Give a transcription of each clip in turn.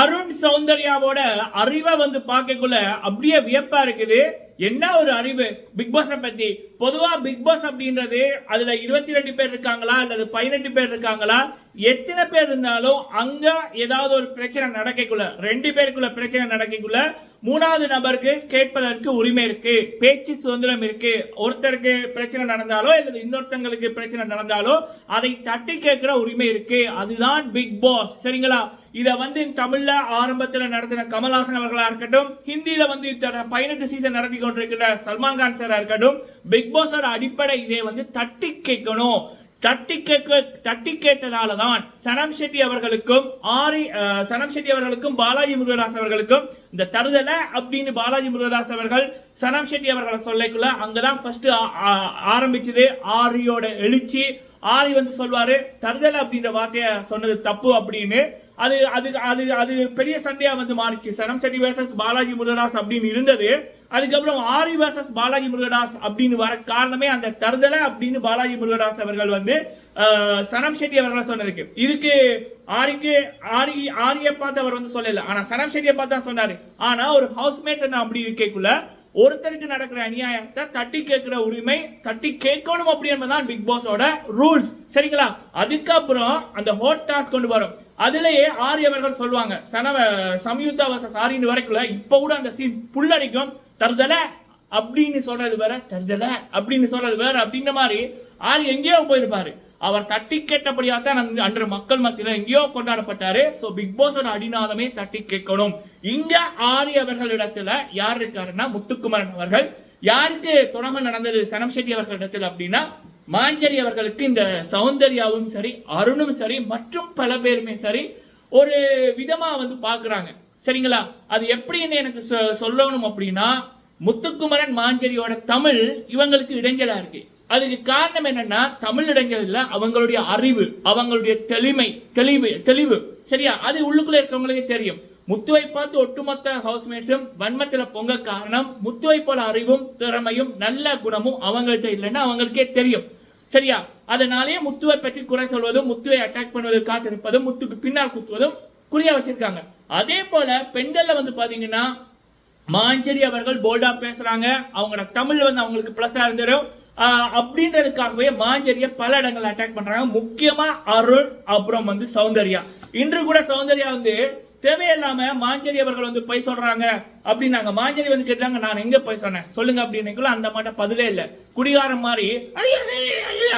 அருண் சௌந்தர்யாவோட அறிவை வந்து பார்க்கக்குள்ள அப்படியே வியப்பா இருக்குது. என்ன ஒரு அறிவு? பிக் பாஸை பத்தி. பொதுவா பிக் பாஸ் அப்படின்றது அதுல இருபத்தி ரெண்டு பேர் இருக்காங்களா? அல்லது பதினெட்டு பேர் இருக்காங்களா? எத்தனை பேர் இருந்தாலும் அங்க ஏதாவது ஒரு பிரச்சனை நடக்கக்குள்ள ரெண்டு பேருக்குள்ள பிரச்சனை நடக்கக்குள்ள மூணாவது நபருக்கு கேட்பதற்கு உரிமை இருக்கு பேச்சு சுதந்திரம் இருக்கு. ஒருத்தருக்கு பிரச்சனை நடந்தாலோ அல்லது இன்னொருத்தங்களுக்கு பிரச்சனை நடந்தாலோ அதை தட்டி கேட்கிற உரிமை இருக்கு. அதுதான் பிக் பாஸ் சரிங்களா? இதை வந்து தமிழ்ல ஆரம்பத்தில் நடத்தின கமல்ஹாசன் அவர்களா இருக்கட்டும் ஹிந்தியில வந்து பதினெட்டு சீசன் நடத்தி கொண்டிருக்கிற சல்மான் கான் சாரா இருக்கட்டும் பிக் பாஸோட அடிப்படை இதை வந்து தட்டி கேட்கணும். தட்டி கேட்க தட்டி கேட்டதால தான் சனம் ஷெட்டி அவர்களுக்கும் ஆரி சனம் ஷெட்டி அவர்களுக்கும் பாலாஜி முருகதாஸ் அவர்களுக்கும் இந்த தருதலை அப்படின்னு பாலாஜி முருகதாஸ் அவர்கள் சனம் ஷெட்டி அவர்களை சொல்லக்குள்ள அங்கதான் ஃபர்ஸ்ட் ஆரம்பிச்சது. ஆரியோட எழுச்சி. ஆரி வந்து சொல்வாரு தருதலை அப்படின்ற வார்த்தையை சொன்னது தப்பு அப்படின்னு. அது அது அது அது பெரிய சண்டையா வந்து மாறிச்சு. சனம் செட்டி வேர்சஸ் பாலாஜி முருகதாஸ் அப்படின்னு இருந்தது. அதுக்கப்புறம் ஆரி வேர்சஸ் பாலாஜி முருகதாஸ் அப்படின்னு வர காரணமே அந்த தருதலை அப்படின்னு பாலாஜி முருகதாஸ் அவர்கள் வந்து சனம் ஷெட்டி அவர்களை சொன்னதுக்கு. இதுக்கு ஆரிக்கு ஆரி ஆரியை பார்த்து அவர் வந்து சொல்லல. ஆனா சனம் ஷெட்டியை பார்த்து தான் சொன்னாரு. ஆனா ஒரு ஹவுஸ்மேட்ஸ் என்ன அப்படி இருக்கக்குள்ள ஒருத்தருக்கு நடக்கிற அநியாயத்தை தட்டி கேட்கிற உரிமை தட்டி கேட்கணும் அப்படி என்பதுதான் பிக் பாஸோட ரூல்ஸ் சரிங்களா? அதுக்கப்புறம் அந்த ஹோட் டாஸ்க் கொண்டு வரும். அதுலயே ஆரியவர்கள் சொல்லுவாங்க சனவ சம்யுக்தா வர்சஸ் ஆரியன் வரைக்கும் இப்ப கூட அந்த சீன் புல்லடிக்கும் தருதல அப்படின்னு சொல்றது வேற தருதல அப்படின்னு சொல்றது வேற அப்படிங்கிற மாதிரி ஆர் எங்கேயோ போயிருப்பாரு. அவர் தட்டி கேட்டபடியாக தான் அன்று மக்கள் மத்தியில எங்கேயோ கொண்டாடப்பட்டாரு. சோ பிக் பாஸோட அடிநாதமே தட்டி கேட்கணும். இங்க ஆரி அவர்களிடத்துல யார் இருக்காருன்னா முத்துக்குமரன் அவர்கள். யாருக்கு தொடங்க நடந்தது சனம் அவர்கள் அவர்களிடத்தில் அப்படின்னா மாஞ்சரி அவர்களுக்கு இந்த சௌந்தர்யாவும் சரி அருணும் சரி மற்றும் பல பேருமே சரி ஒரு விதமாக வந்து பார்க்குறாங்க. சரிங்களா? அது எப்படின்னு எனக்கு சொ- சொல்லணும் அப்படின்னா முத்துக்குமரன் மாஞ்சரியோட தமிழ் இவங்களுக்கு இடைஞ்சலாக இருக்கு. அதுக்கு காரணம் என்னன்னா தமிழ் இடைஞ்சல் இல்லை அவங்களுடைய அறிவு அவங்களுடைய தெளிமை தெளிவு தெளிவு. சரியா? அது உள்ளுக்குள்ளே இருக்கவங்களுக்கு தெரியும். முத்துவை பார்த்து ஒட்டுமொத்த ஹவுஸ்மேட்ஸும் வன்மத்தில் பொங்க காரணம் முத்துவை போல அறிவும் திறமையும் நல்ல குணமும் அவங்கள்ட்ட இல்லைன்னா அவங்களுக்கே தெரியும். சரியா? அதனாலேயே முத்துவை பற்றி குறை சொல்வதும் முத்துவை அட்டாக் பண்ணுவது காத்திருப்பதும் முத்துக்கு பின்னால் குத்துவதும் குறியா வச்சிருக்காங்க. அதே போல பெண்கள்ல வந்து பாத்தீங்கன்னா மாஞ்சரி அவர்கள் போல்டா பேசுறாங்க. அவங்களோட தமிழ் வந்து அவங்களுக்கு பிளஸா இருந்துடும் அப்படின்றதுக்காகவே மாஞ்சரிய பல இடங்கள் அட்டாக் பண்றாங்க. முக்கியமா அருண் அப்புறம் வந்து சௌந்தர்யா. இன்று கூட சௌந்தர்யா வந்து தேவையில்லாம மாஞ்சரி அவர்கள் வந்து பொய் சொல்றாங்க அப்படின்னாங்க. மாஞ்சரி வந்து கேட்டாங்க நான் எங்க போய் சொன்னேன்? சொல்லுங்க அப்படின்னு அந்த மாட்ட பதிலே இல்ல. குடிகாரம் மாதிரி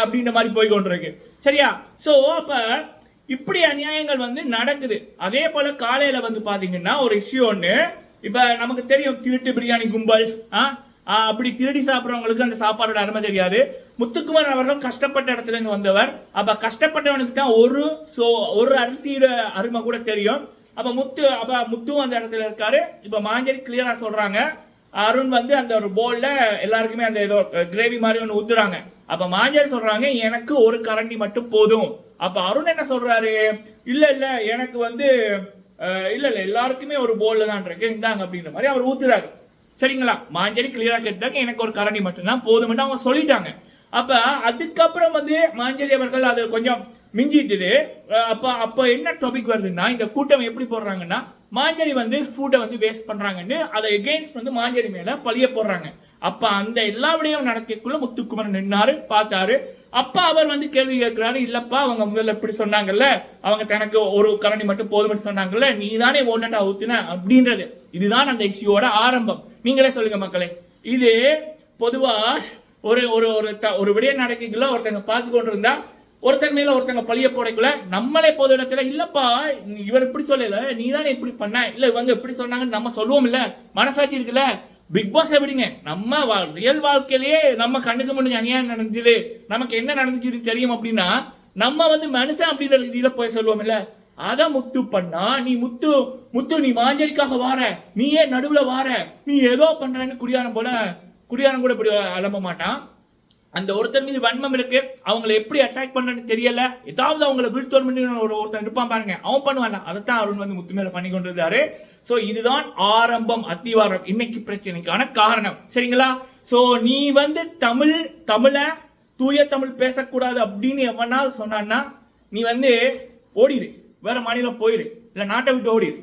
அப்படின்ற மாதிரி போய் கொண்டிருக்கு. சரியா? சோ அப்ப இப்படி அநியாயங்கள் வந்து நடக்குது. அதே போல காலையில வந்து பாத்தீங்கன்னா ஒரு இஷ்யூ ஒண்ணு. இப்ப நமக்கு தெரியும் திருட்டு பிரியாணி கும்பல் ஆ? அப்படி திருடி சாப்பிடுறவங்களுக்கு அந்த சாப்பாடோட அருமை தெரியாது. முத்துக்குமார் அவர்கள் கஷ்டப்பட்ட இடத்துல இருந்து வந்தவர். அப்ப கஷ்டப்பட்டவனுக்கு தான் ஒரு சோ ஒரு அரிசியோட அருமை கூட தெரியும். அப்ப முத்து அப்ப முத்துவும் அந்த இடத்துல இருக்காரு. இப்ப மாஞ்சரி கிளியரா சொல்றாங்க. அருண் வந்து அந்த ஒரு போல்ல எல்லாருக்குமே அந்த ஏதோ கிரேவி மாதிரி ஒன்று ஊத்துறாங்க. அப்ப மாஞ்சரி சொல்றாங்க எனக்கு ஒரு கரண்டி மட்டும் போதும். அப்ப அருண் என்ன சொல்றாரு? இல்ல இல்ல எனக்கு வந்து இல்லை இல்ல இல்ல எல்லாருக்குமே ஒரு போல்ல தான் இருக்கு இந்தாங்க அப்படின்ற மாதிரி அவர் ஊத்துறாரு. சரிங்களா? மாஞ்சரி கிளியரா கேட்டாங்க எனக்கு ஒரு கரண்டி மட்டும்தான் போதும்னு அவங்க சொல்லிட்டாங்க. அப்ப அதுக்கப்புறம் வந்து மாஞ்சரி அவர்கள் அது கொஞ்சம் மிஞ்சிட்டுது. அப்போ அப்போ என்ன டாபிக் வருதுன்னா இந்த கூட்டம் எப்படி போடுறாங்கன்னா மாஞ்சரி வந்து ஃபுட்டை வந்து வேஸ்ட் பண்ணுறாங்கன்னு அதை எகெயின்ஸ்ட் வந்து மாஞ்சரி மேலே பழிய போடுறாங்க. அப்போ அந்த எல்லா விடையும் நடக்கக்குள்ள முத்துக்குமரன் நின்னாரு பார்த்தாரு. அப்பா அவர் வந்து கேள்வி கேட்கிறாரு இல்லப்பா அவங்க முதல்ல இப்படி சொன்னாங்கல்ல அவங்க தனக்கு ஒரு கரணி மட்டும் போதும்னு சொன்னாங்கல்ல நீ தானே ஓட்டட்டா ஊத்துன? அப்படின்றது. இதுதான் அந்த இஷ்யூவோட ஆரம்பம். நீங்களே சொல்லுங்க மக்களே. இது பொதுவா ஒரு ஒரு ஒரு ஒரு விடயம் நடக்கக்குள்ள ஒருத்தங்க பார்த்து கொண்டு இருந்தா ஒருத்தர் மேல ஒருத்தங்க பழிய போடக்குள்ள நம்மளே போது இடத்துல இல்லப்பா இவர் இப்படி சொல்லல நீ தானே இப்படி பண்ண. இல்ல இவங்க இப்படி சொன்னாங்கன்னு நம்ம சொல்லுவோம் இல்ல. மனசாட்சி இருக்குல்ல. பிக் பாஸ் எப்படிங்க நம்ம ரியல் வாழ்க்கையிலேயே நம்ம கண்ணுக்கு முன்னாடி அநியாயம் நடந்துச்சு நமக்கு என்ன நடந்துச்சுன்னு தெரியும் அப்படின்னா நம்ம வந்து மனுஷன் அப்படின்ற ரீதியில போய் சொல்லுவோம் இல்ல. அத முத்து பண்ணா நீ முத்து முத்து நீ மாஞ்சரிக்காக வார. நீ ஏன் நடுவுல வார. நீ ஏதோ பண்றன்னு குடியாரம் போல குடியாரம் கூட இப்படி அலம்ப மாட்டான். அந்த ஒருத்தர் மீது வன்மம் இருக்கு. அவங்கள எப்படி அட்டாக் பண்ணனு தெரியல. ஏதாவது அவங்கள வீழ்த்தோர் ஒரு ஒருத்தன் இருப்பான் பாருங்க. அவன் பண்ணுவான். அதைத்தான் அருண் வந்து முத்துமேல பண்ணி கொண்டிருந்தாரு. சோ இதுதான் ஆரம்பம் அத்திவாரம். இன்னைக்கு பிரச்சனைக்கான காரணம். சரிங்களா? சோ நீ வந்து தமிழ் தமிழ தூய தமிழ் பேசக்கூடாது அப்படின்னு எவனாவது சொன்னான்னா நீ வந்து ஓடிடு வேற மாநிலம் போயிடு இல்ல நாட்டை விட்டு ஓடிடு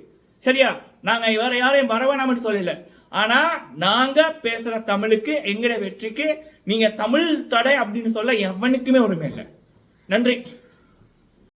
சரியா? நாங்க வேற யாரையும் வரவேணாம்னு சொல்லல. ஆனா நாங்க பேசுற தமிழுக்கு எங்கட வெற்றிக்கு நீங்க தமிழ் தடை அப்படின்னு சொல்ல எவனுக்குமே உரிமை இல்லை. நன்றி.